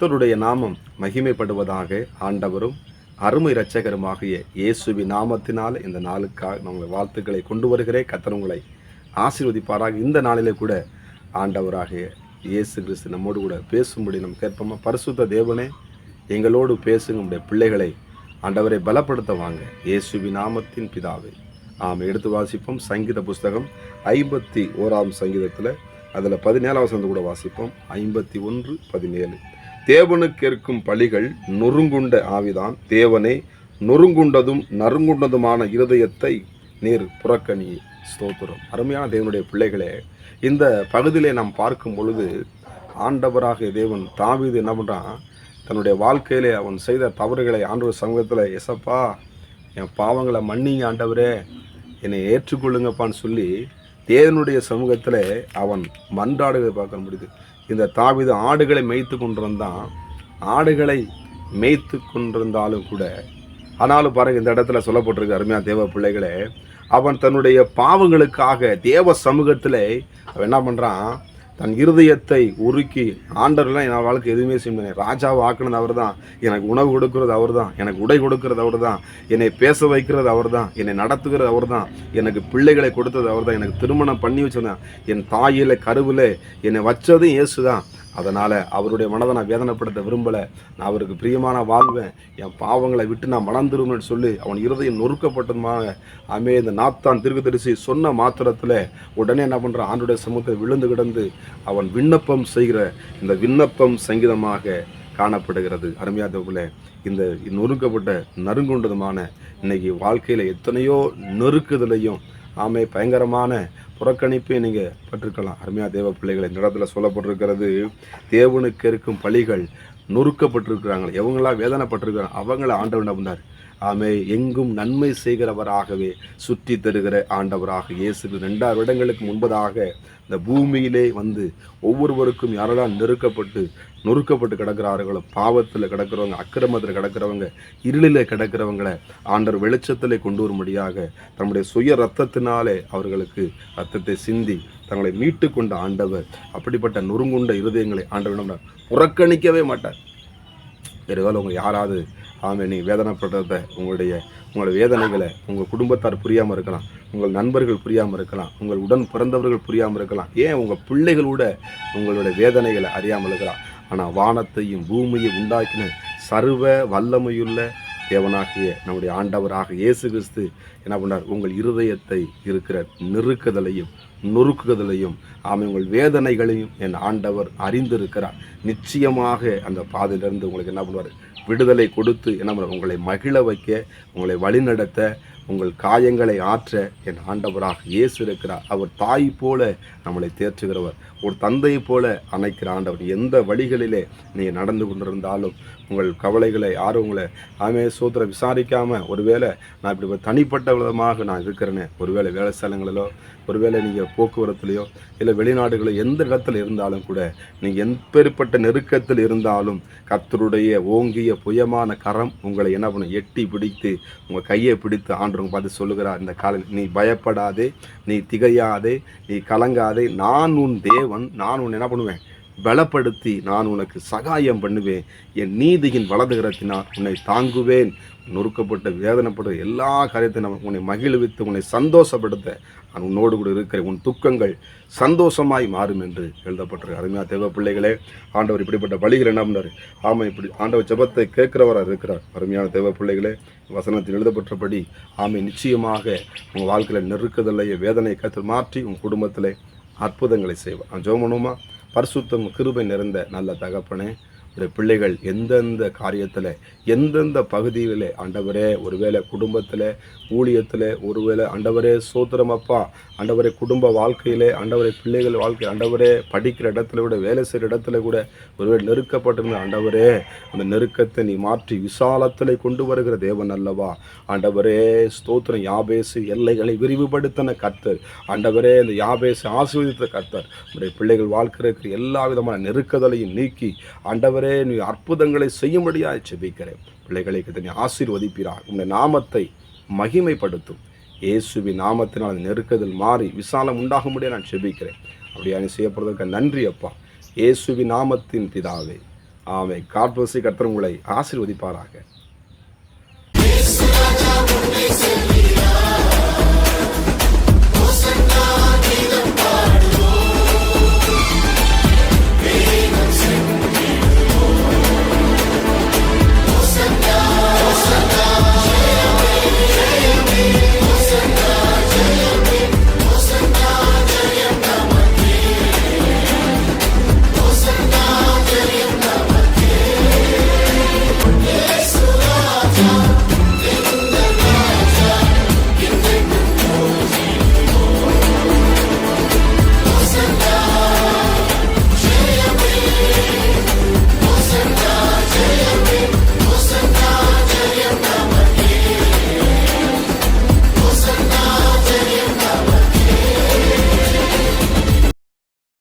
கர்த்தருடைய நாமம் மகிமைப்படுவதாக ஆண்டவரும் அருமை இரட்சகருமாகிய இயேசுவி நாமத்தினால் இந்த நாளுக்காக நான் வாழ்த்துக்களை கொண்டு வருகிறேன். கத்தர் உங்களை ஆசீர்வதிப்பாராக. இந்த நாளிலே கூட ஆண்டவராகிய இயேசு கிறிஸ்து நம்மோடு கூட பேசும்படி நம்ம கேட்போமா? பரிசுத்த தேவனே எங்களோடு பேசுங்க. உடைய பிள்ளைகளை ஆண்டவரை பலப்படுத்த வாங்க. இயேசுவி நாமத்தின் பிதாவை. ஆம் எடுத்து வாசிப்போம். சங்கீத புஸ்தகம் ஐம்பத்தி ஓராம் சங்கீதத்தில் அதில் பதினேழாம் வசனத்தை கூட வாசிப்போம். ஐம்பத்தி ஒன்று பதினேழு. தேவனுக்கேற்கும் பழிகள் நொறுங்குண்ட ஆவிதான். தேவனே நொறுங்குண்டதும் நறுங்குண்டதுமான இருதயத்தை நீர் புறக்கணி ஸ்தோத்திரம். அருமையான தேவனுடைய பிள்ளைகளே இந்த பகுதியிலே நாம் பார்க்கும் பொழுது ஆண்டவராகிய தேவன் தாவிது என்ன பண்ணுறான் தன்னுடைய வாழ்க்கையிலே அவன் செய்த தவறுகளை ஆண்டவர் சமூகத்தில் எசப்பா என் பாவங்களை மன்னிங்க ஆண்டவரே என்னை ஏற்றுக்கொள்ளுங்கப்பான்னு சொல்லி தேவனுடைய சமூகத்தில் அவன் மன்றாடுகளை பார்க்க முடியுது. இந்த தாவிதம் ஆடுகளை மேய்த்து கொண்டிருந்தான். ஆடுகளை மேய்த்து கொண்டிருந்தாலும் கூட ஆனாலும் பாருங்க இந்த இடத்துல சொல்லப்பட்டிருக்கு அருமையா தேவ பிள்ளைகளே. அவன் தன்னுடைய பாவங்களுக்காக தேவ சமூகத்தில் அவன் என்ன பண்ணுறான் தன் இருதயத்தை உருக்கி ஆண்டர்லாம் என் வாழ்க்கை எதுவுமே செய்ய ராஜாவை ஆக்குனது அவர் தான் எனக்கு உணவு கொடுக்கறது அவர் தான் எனக்கு உடை கொடுக்கறது அவர் தான் என்னை பேச வைக்கிறது அவர் தான் என்னை நடத்துகிறது அவர் தான் எனக்கு பிள்ளைகளை கொடுத்தது அவர் தான் எனக்கு திருமணம் பண்ணி வச்சதான் என் தாயில் கருவில் என்னை வச்சதும் இயேசு தான் அதனால் அவருடைய மனதை நான் வேதனைப்படுத்த விரும்பலை. நான் அவருக்கு பிரியமான வாழ்வேன். என் பாவங்களை விட்டு நான் மணந்துருவேன் சொல்லி அவன் இருதயம் நொறுக்கப்பட்டதுமாக ஆமே இந்த நாத்தான் திருக்குதரிசி சொன்ன மாத்திரத்தில் உடனே என்ன பண்ணுறான் ஆண்டுடைய சமூகத்தை விழுந்து கிடந்து அவன் விண்ணப்பம் செய்கிற இந்த விண்ணப்பம் சங்கீதமாக காணப்படுகிறது. அருமையாதவர்களே இந்த நொறுக்கப்பட்ட நறுங்குண்டதுமான இன்னைக்கு வாழ்க்கையில் எத்தனையோ நெருக்குதலையும் ஆமை பயங்கரமான புறக்கணிப்பை நீங்கள் பட்டிருக்கலாம் அருமையா தேவ பிள்ளைகளை இந்த இடத்துல சொல்லப்பட்டிருக்கிறது தேவனுக்கு இருக்கும் பழிகள் நொறுக்கப்பட்டிருக்கிறாங்க. எவங்களா வேதனைப்பட்டிருக்கிறாங்க. அவங்கள ஆண்டவன் வந்தார் ஆமே எங்கும் நன்மை செய்கிறவராகவே சுற்றி தருகிற ஆண்டவராக இயேசு ரெண்டாயிரம் வருடங்களுக்கு முன்பதாக இந்த பூமியிலே வந்து ஒவ்வொருவருக்கும் யாரெல்லாம் நெருக்கப்பட்டு நொறுக்கப்பட்டு கிடக்கிறார்களோ பாவத்தில் கிடக்கிறவங்க அக்கிரமத்தில் கிடக்கிறவங்க இருளில் கிடக்கிறவங்களை ஆண்டவர் வெளிச்சத்தில் கொண்டு வரும்படியாக தம்முடைய சுய ரத்தத்தினாலே அவர்களுக்கு ரத்தத்தை சிந்தி தங்களை மீட்டு கொண்ட ஆண்டவர் அப்படிப்பட்ட நொறுங்குண்ட இருதயங்களை ஆண்டவர் புறக்கணிக்கவே மாட்டார். பெருகால அவங்க யாராவது ஆமே நீ வேதனைப்படுறத உங்களுடைய உங்களோட வேதனைகளை உங்கள் குடும்பத்தார் புரியாமல் இருக்கலாம் உங்கள் நண்பர்கள் புரியாமல் இருக்கலாம் உங்கள் உடன் பிறந்தவர்கள் புரியாமல் இருக்கலாம். ஏன் உங்கள் பிள்ளைகள் கூட உங்களுடைய வேதனைகளை அறியாமல் இருக்கலாம்? ஆனால் வானத்தையும் பூமியை உண்டாக்கின சர்வ வல்லமையுள்ள தேவனாகிய நம்முடைய ஆண்டவராக இயேசு கிறிஸ்து என்ன பண்ணார் உங்கள் இருதயத்தை இருக்கிற நெருக்குதலையும் நொறுக்குதலையும் ஆமை உங்கள் வேதனைகளையும் என் ஆண்டவர் அறிந்திருக்கிறார். நிச்சயமாக அந்த பாதையிலிருந்து உங்களுக்கு என்ன பண்ணுவார்? விடுதலை கொடுத்து என்ன பண்ணுவார்? உங்களை மகிழ வைக்க உங்களை வழிநடத்த உங்கள் காயங்களை ஆற்ற என் ஆண்டவராக இயேசு இருக்கிறார். அவர் தாய் போல நம்மளை தேற்றுகிறவர். ஒரு தந்தை போல அணைக்கிற ஆண்டவர். எந்த வழிகளிலே நீங்கள் நடந்து கொண்டிருந்தாலும் உங்கள் கவலைகளை யாரும் உங்களை ஆமே சூத்திர விசாரிக்காமல் ஒருவேளை நான் இப்படி தனிப்பட்ட விதமாக நான் இருக்கிறேனே ஒருவேளை வேலை ஸ்தலங்களிலோ ஒருவேளை நீங்கள் போக்குவரத்துலையோ இல்லை வெளிநாடுகளோ எந்த இடத்துல இருந்தாலும் கூட நீங்கள் எப்பேற்பட்ட நெருக்கத்தில் இருந்தாலும் கத்தருடைய ஓங்கிய புயமான கரம் உங்களை என்ன பண்ணும்? எட்டி பிடித்து உங்கள் கையை பிடித்து ஆண்டு ஆண்டவங்க பார்த்து சொல்லுகிறார் இந்த கால நீ பயப்படாதே நீ திகையாதே நீ கலங்காதே. நான் உன் தேவன் நான் உன் என்ன பண்ணுவேன்? பலப்படுத்தி நான் உனக்கு சகாயம் பண்ணுவேன். என் நீதியின் வலதுகரத்தினால் உன்னை தாங்குவேன். நொறுக்கப்பட்ட வேதனைப்பட்ட எல்லா காரியத்தையும் நம்ம உன்னை மகிழ்வித்து உன்னை சந்தோஷப்படுத்த நான் உன்னோடு கூட இருக்கிற உன் துக்கங்கள் சந்தோஷமாய் மாறும் என்று எழுதப்பட்டிருக்கு. அருமையா தேவ பிள்ளைகளே ஆண்டவர் இப்படிப்பட்ட வழிகள் என்ன பண்ணார் ஆமாம் இப்படி ஆண்டவர் ஜெபத்தை கேட்கிறவராக இருக்கிறார். அருமையான தேவ பிள்ளைகளே வசனத்தில் எழுதப்பட்டபடி ஆமை நிச்சயமாக உங்கள் வாழ்க்கையில் நெருக்குதலையே வேதனை கற்று மாற்றி உங்கள் குடும்பத்தில் அற்புதங்களை செய்வார். நான் பண்ணுவோமா? பரிசுத்தம் கிருபை நிறைந்த நல்ல தகப்பனே. இந்த பிள்ளைகள் எந்தெந்த காரியத்தில் எந்தெந்த பகுதியில் ஆண்டவரே ஒருவேளை குடும்பத்தில் ஊழியத்தில் ஒருவேளை ஆண்டவரே சோத்திரமப்பா ஆண்டவரே குடும்ப வாழ்க்கையிலே ஆண்டவரே பிள்ளைகள் வாழ்க்கை ஆண்டவரே படிக்கிற இடத்துல கூட வேலை செய்கிற இடத்துல கூட ஒருவேளை நெருக்கப்பட்டிருந்த ஆண்டவரே அந்த நெருக்கத்தை நீ மாற்றி விசாலத்தில் கொண்டு வருகிற தேவன் அல்லவா? ஆண்டவரே ஸ்தோத்திரம் யாபேசு எல்லைகளை விரிவுபடுத்தின கர்த்தர். ஆண்டவரே இந்த யாபேசு ஆசீர்வதித்த கர்த்தர். நம்முடைய பிள்ளைகள் வாழ்க்கை இருக்கிற எல்லா விதமான நெருக்கதலையும் நீக்கி ஆண்டவர் நீ அற்புதங்களை செய்யும்படியாக செபிக்கிறேன். பிள்ளைகளை நீ ஆசீர்வதிப்பீராக. உன்னுடைய நாமத்தை மகிமைப்படுத்தும். இயேசுவின் நாமத்தினால் அந்த நெருக்கதில் மாறி விசாலம் உண்டாகும்படியாக நான் செபிக்கிறேன். அப்படியா நீ செய்யப்படுவதற்கு நன்றி அப்பா. இயேசுவின் நாமத்தின் பிதாவே. ஆமை காட்போசி கர்த்தர் உங்களை ஆசீர்வதிப்பாராக. Don't